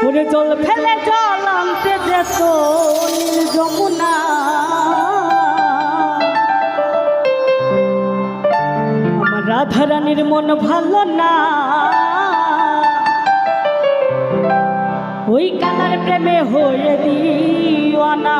পুরে জল ফেলে জল আনতে যেত নীল যমুনা। আমার রাধা রানীর মন ভালো না। ওই কালার প্রেমে হয়ে দিওয়ানা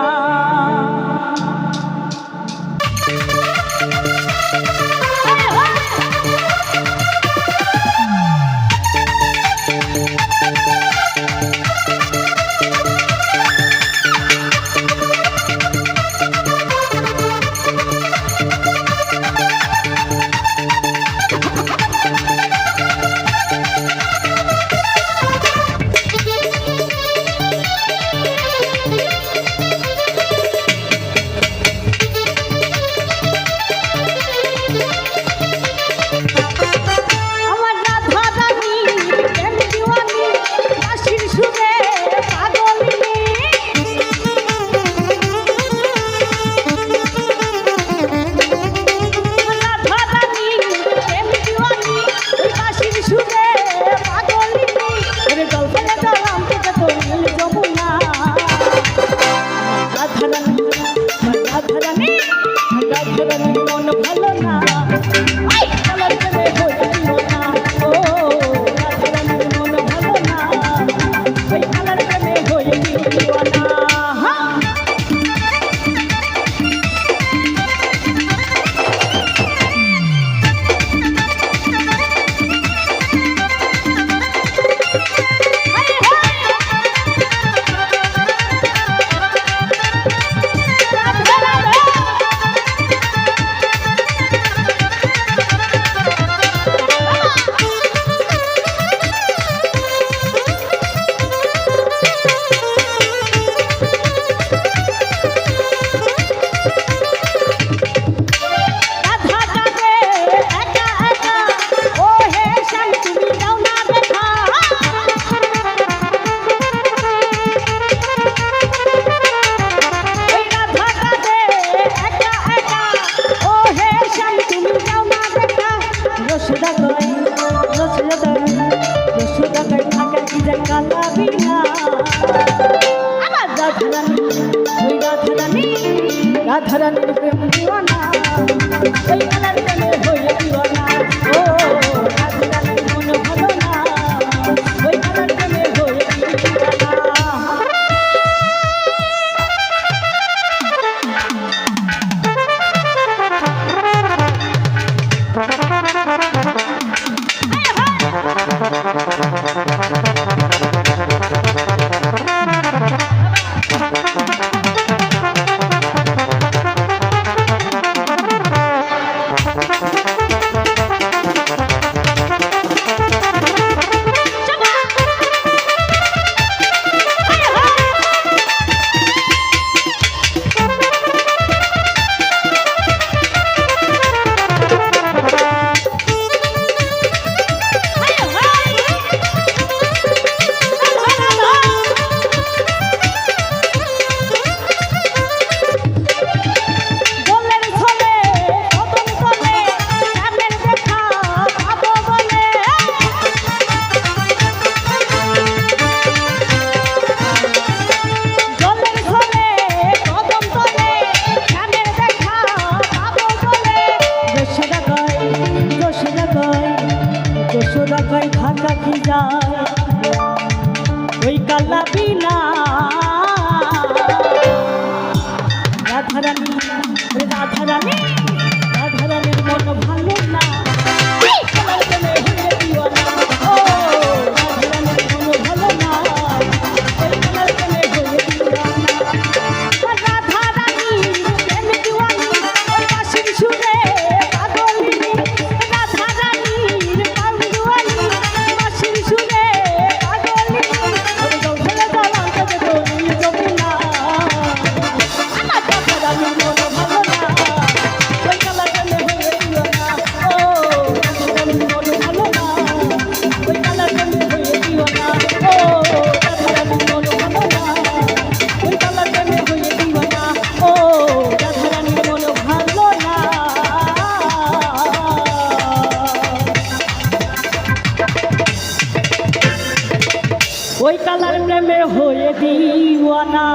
রাধারানীর প্রেম। যায়। ওই কালা বিনা। রাধারানী রাধারানী। কালার প্রেমে হয়ে দিওয়ানা।